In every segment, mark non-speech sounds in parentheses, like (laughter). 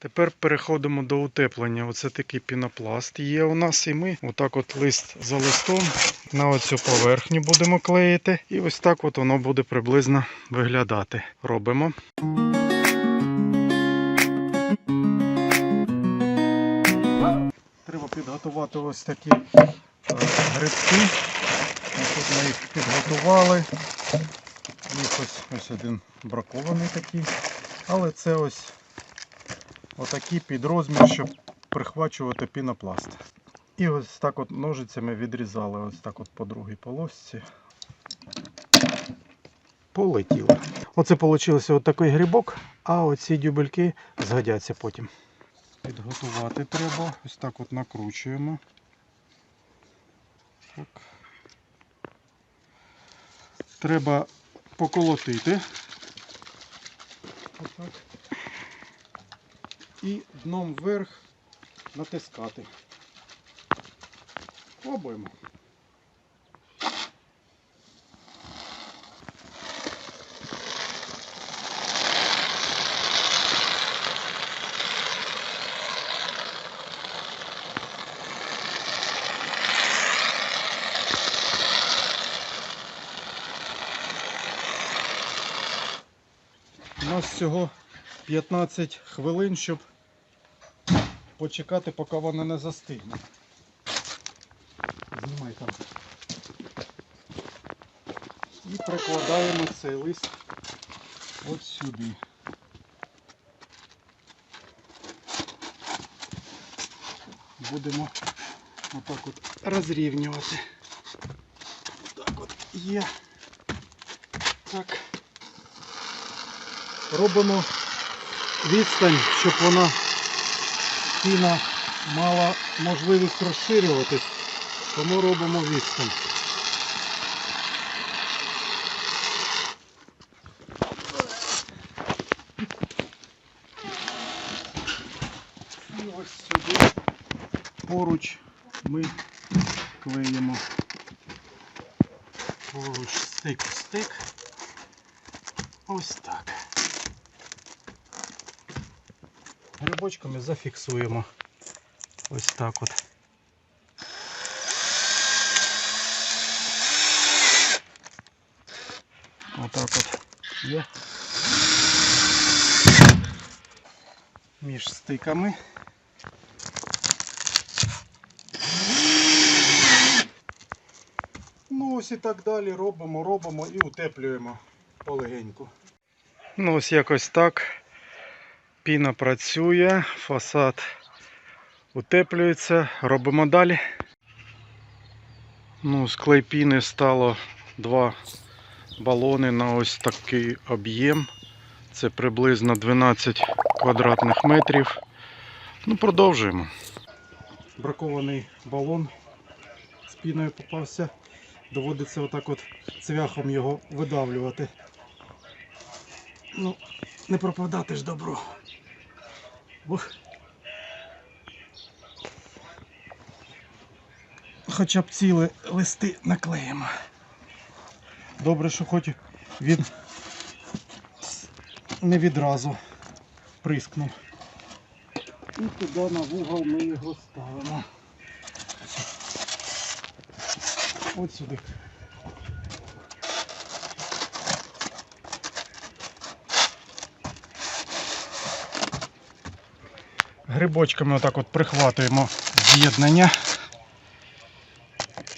Тепер переходимо до утеплення. Оце такий пінопласт є у нас, і ми отак от лист за листом на оцю поверхню будемо клеїти. І ось так от воно буде приблизно виглядати. Робимо. Треба підготувати ось такі е, грибки. Тут ми їх підготували. Їх ось, ось один бракований такий. Але це ось отакий підрозмір, щоб прихвачувати пінопласт. І ось так от ножицями відрізали ось так от по другій полосці. Полетіло. Оце вийшло от такий грибок, а оці дюбельки згодяться потім. Підготувати треба. Ось так от накручуємо. Так. Треба поколотити. Отак. І дном вверх натискати. Пробуємо. У нас всього 15 хвилин, щоб почекати, поки вона не застигне. Знімай там. І прикладаємо цей лист от сюди. Будемо отак от розрівнювати. Так от є. Так. Робимо відстань, щоб вона піна мала можливість розширюватись, тому робимо відстань. Ось сюди поруч ми клеїмо поруч стик-стик. Ось так. Грибочками зафіксуємо. Ось так от. Отак от є. Між стиками. Ну ось і так далі робимо, робимо і утеплюємо полегеньку. Ну ось якось так. Піна працює, фасад утеплюється, робимо далі. Ну, з клейпіни стало два балони на ось такий об'єм. Це приблизно 12 квадратних метрів. Ну, продовжуємо. Бракований балон з піною попався. Доводиться отак от цвяхом його видавлювати. Ну, не пропадати ж добро. Хоча б ціли листи наклеїмо. Добре, що хоч він не відразу прискнув. І туди на вугол ми його ставимо. От сюди. Грибочками отак от прихватуємо з'єднання.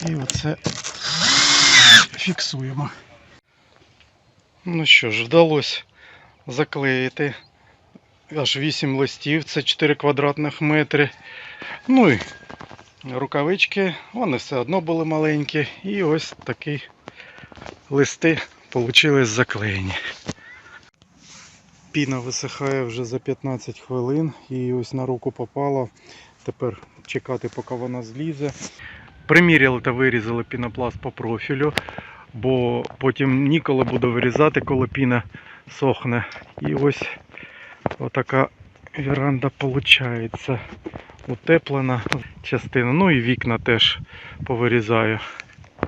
І оце фіксуємо. Ну що ж, вдалося заклеїти аж 8 листів, це 4 квадратних метри. Ну і рукавички, вони все одно були маленькі. І ось такі листи вийшли заклеєні. Піна висихає вже за 15 хвилин і ось на руку попало. Тепер чекати, поки вона злізе. Приміряли та вирізали пінопласт по профілю, бо потім ніколи буде вирізати, коли піна сохне. І ось отака веранда виходить. Утеплена частина. Ну і вікна теж повирізаю.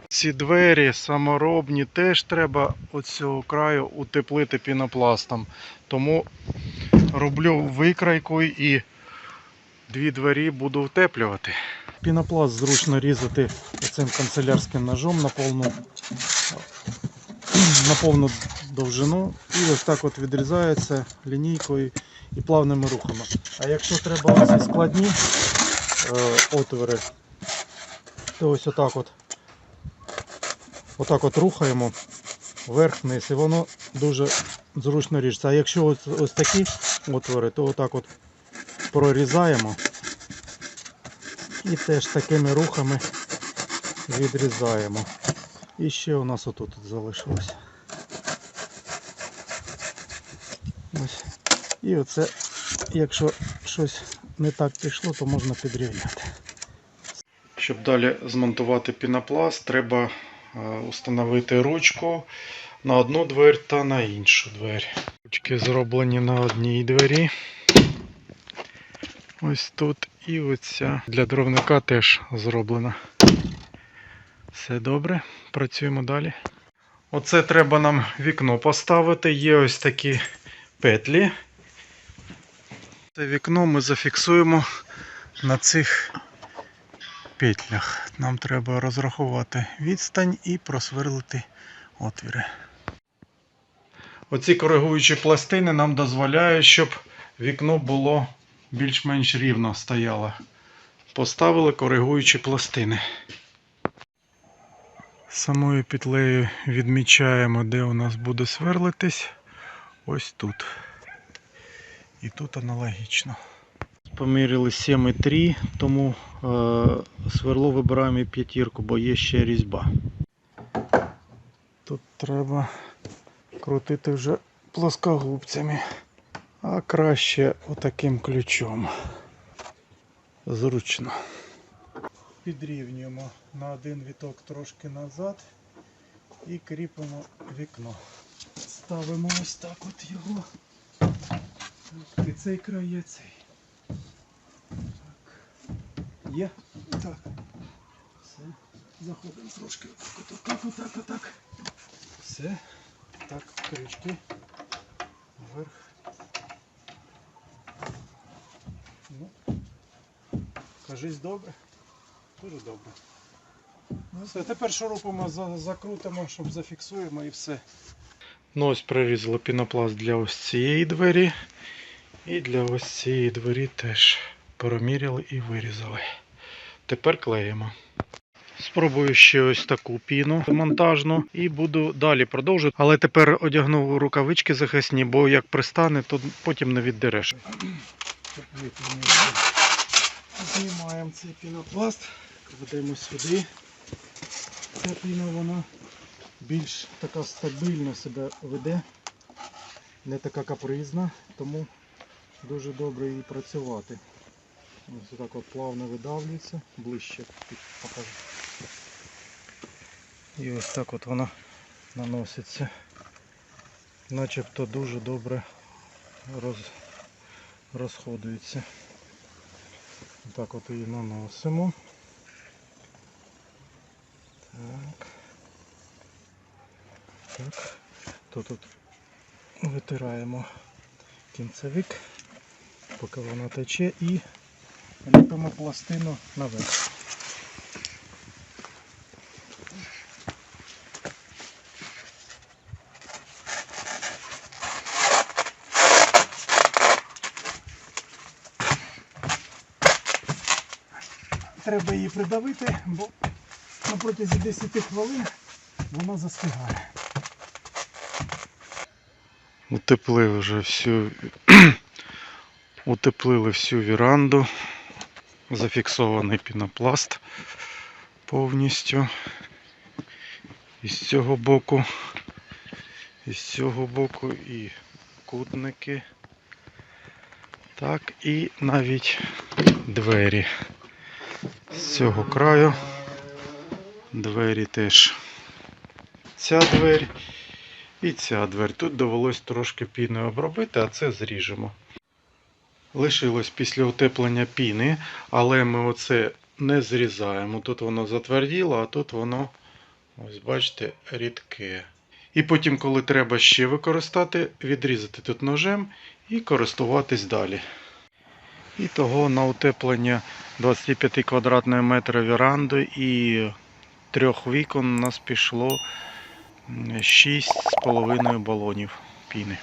Ці двері саморобні теж треба от цього краю утеплити пінопластом. Тому роблю викрайку і дві двері буду утеплювати. Пінопласт зручно різати цим канцелярським ножом на повну, на повну довжину. І ось так от відрізається лінійкою і плавними рухами. А якщо треба оці складні е, отвори, то ось отак от, отак от рухаємо вверх-вниз, і воно дуже зручно ріжеться. А якщо ось, ось такі отвори, то отак от прорізаємо і теж такими рухами відрізаємо. І ще у нас отут от залишилось. Ось. І оце, якщо щось не так пішло, то можна підрівняти. Щоб далі змонтувати пінопласт, треба установити ручку на одну двері та на іншу двері. Ручки зроблені на одній двері. Ось тут і оця для дровника теж зроблена. Все добре, працюємо далі. Оце треба нам вікно поставити. Є ось такі петлі. Це вікно ми зафіксуємо на цих петлях. Нам треба розрахувати відстань і просверлити отвіри. Оці коригуючі пластини нам дозволяють, щоб вікно було більш-менш рівно стояло. Поставили коригуючі пластини. Самою петлею відмічаємо, де у нас буде сверлитись. Ось тут. І тут аналогічно. Поміряли 7,3, тому е, сверло вибираємо і п'ятірку, бо є ще різьба. Тут треба крутити вже плоскогубцями, а краще отаким ключом. Зручно. Підрівнюємо на один віток трошки назад і кріпимо вікно. Ставимо ось так от його. І цей край є цей. Так. Є? Так. Все. Заходимо трошки отак, отак, отак. Все. Так, крючки. Вверх. Ну. Кажись добре. Дуже добре. Ну, все, тепер шурупами за- закрутимо, щоб зафіксуємо і все. Ну ось прирізали пінопласт для ось цієї двері. І для ось цієї двері теж проміряли і вирізали. Тепер клеїмо. Спробую ще ось таку піну монтажну і буду далі продовжувати. Але тепер одягну рукавички захисні, бо як пристане, то потім не віддереш. Знімаємо цей пінопласт, кладемо сюди. Ця піна вона більш така стабільно себе веде, не така капризна, тому дуже добре її працювати. Ось так от плавно видавлюється, ближче покажу. І ось так от вона наноситься. Начебто дуже добре роз, розходується. Так от її наносимо. Так. Так. Тут витираємо кінцевик, поки вона тече і ліпимо пластину наверх. Треба її придавити, бо на протязі 10 хвилин вона застигає. Утеплили вже всю (clears throat) утеплили всю віранду. Зафіксований пінопласт повністю. І з цього боку, і з цього боку, і кутники. Так, і навіть двері. З цього краю двері теж. Ця двері і ця двері. Тут довелось трошки піною обробити, а це зріжемо. Лишилось після утеплення піни, але ми оце не зрізаємо. Тут воно затверділо, а тут воно, ось бачите, рідке. І потім, коли треба ще використати, відрізати тут ножем і користуватись далі. І того на утеплення 25 квадратної метра веранди і трьох вікон у нас пішло 6,5 балонів піни.